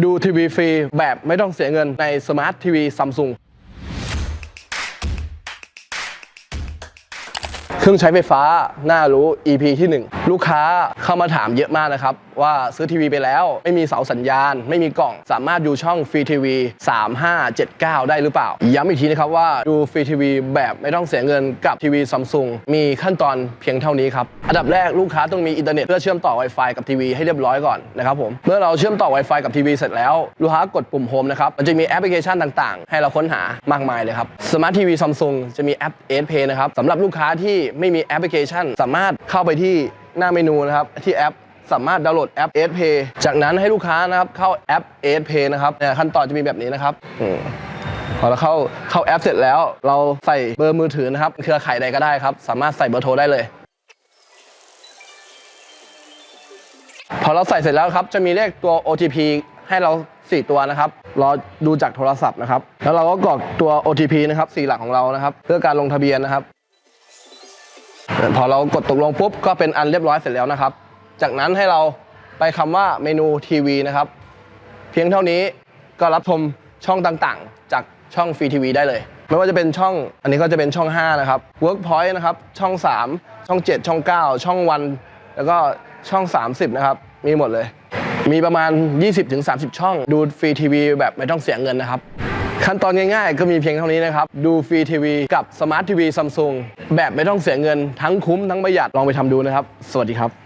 ดูทีวีฟรีแบบไม่ต้องเสียเงินในสมาร์ททีวีซัมซุง เครื่องใช้ไฟฟ้าน่ารู้ EP ที่ 1 ลูกค้าเข้ามาถามเยอะมากนะครับ ว่าซื้อทีวีไปแล้ว ไม่มีเสาสัญญาณ ไม่มีกล่อง สามารถดูช่องฟรีทีวี3579 ได้หรือเปล่า ย้ำอีกทีนะครับว่าดูฟรีทีวีแบบไม่ต้องเสียเงินกับทีวีซัมซุงมีขั้นตอนเพียงเท่านี้ครับ อันดับแรกลูกค้าต้องมีอินเทอร์เน็ตเพื่อเชื่อมต่อ Wi-Fi กับทีวีให้เรียบร้อยก่อนนะครับผมเมื่อเราเชื่อมต่อ Wi-Fi กับทีวีเสร็จแล้วลูกค้ากดปุ่มโฮมนะครับมันจะมีแอปพลิเคชันต่าง ๆ ให้เราค้นหามากมายเลยครับสมาร์ททีวีซัมซุงจะมีแอป s Pay นะครับสำหรับลูกค้าที่ไม่มีแอปพลิเคชัน สามารถเข้าไปที่หน้าเมนูนะครับที่แอปสามารถดาวน์โหลดแอป s Pay จากนั้นให้ลูกค้านะครับเข้าแอป s Pay นะครับขั้นตอนจะมีแบบนี้นะครับพอเราเข้าเข้าแอปเสร็จแล้ว เราใส่เบอร์มือถือนะครับ เครือข่ายใดก็ได้ครับ สามารถใส่เบอร์โทรได้เลย พอเราใส่เสร็จแล้วครับ จะมีเลขตัว OTP ให้เรา 4 ตัวนะครับรอดูจากโทรศัพท์นะครับ แล้วเราก็กรอกตัว OTP นะครับ4หลักของเรานะครับ เพื่อการลงทะเบียนนะครับ พอเรากดตกลงปุ๊บก็เป็นอันเรียบร้อยเสร็จแล้วนะครับ จากนั้นให้เราไปคำว่าเมนูทีวีนะครับ เพียงเท่านี้ก็รับชมช่องต่างๆ จากช่องฟรีทีวีได้เลย ไม่ว่าจะเป็นช่องอันนี้ก็จะเป็นช่อง 5 นะครับ Workpoint นะครับ ช่อง 3 ช่อง 7 ช่อง 9 ช่องวัน แล้วก็ช่อง 30 นะครับ มีหมดเลย มีประมาณ 20-30 ช่องดูฟรีทีวีแบบไม่ต้องเสียเงินนะครับ ขั้นตอนง่ายๆ ก็มีเพียงเท่านี้นะครับ ดูฟรีทีวีกับสมาร์ททีวีซัมซุงแบบไม่ต้องเสียเงินทั้งคุ้มทั้งประหยัดลองไปทำดูนะครับ สวัสดีครับ